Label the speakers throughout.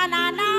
Speaker 1: banana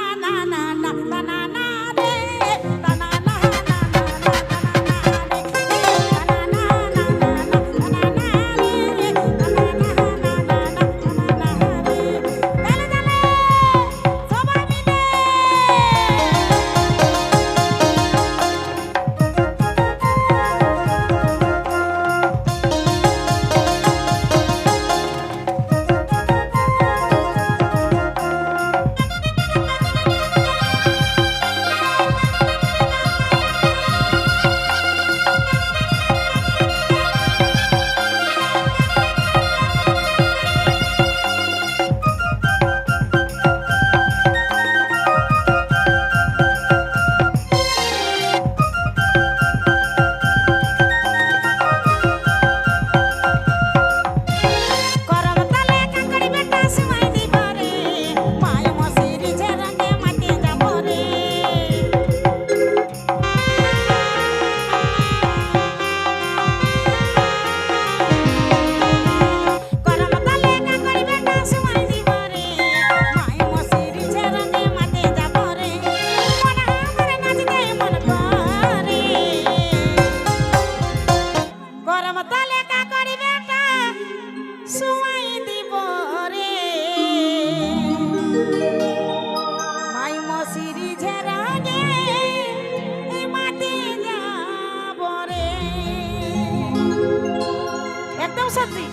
Speaker 1: সত্যি।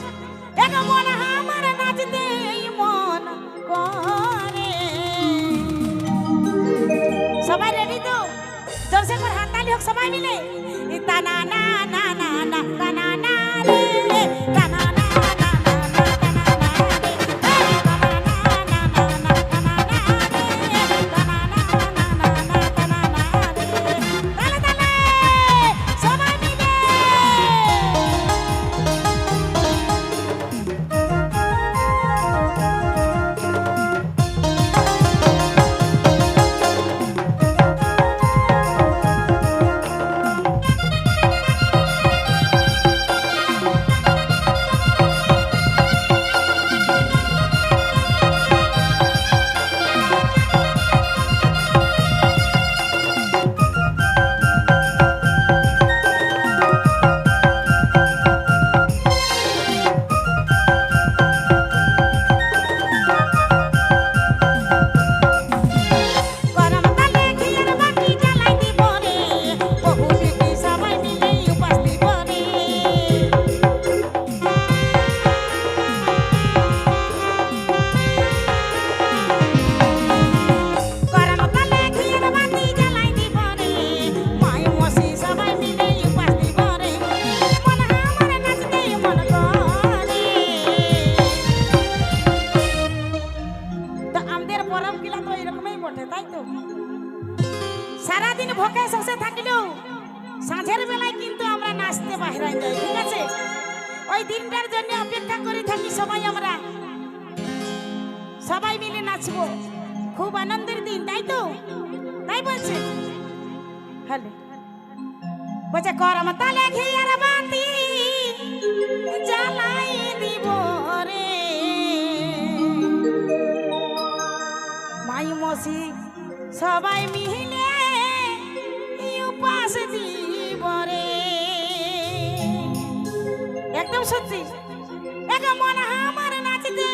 Speaker 1: এক মন আমার নাচতে মন করে। সবাই রেডি তো? জোরসে করে হাততালি হোক, সবাই মিলে। তা না না না ওই দিনটার জন্য অপেক্ষা করে থাকি সবাই আমরা। সবাই মিলে নাচবো। খুব আনন্দের দিন, তাই তো? তাই বলছে? হ্যালো। বলছে করম তালে ঘিয়ার বাতি জ্বালাই দিব রে। মাই মসি সবাই মিলে উপাস দিব একদম সত্যি। এখন মনে হয় আমার নাচিতে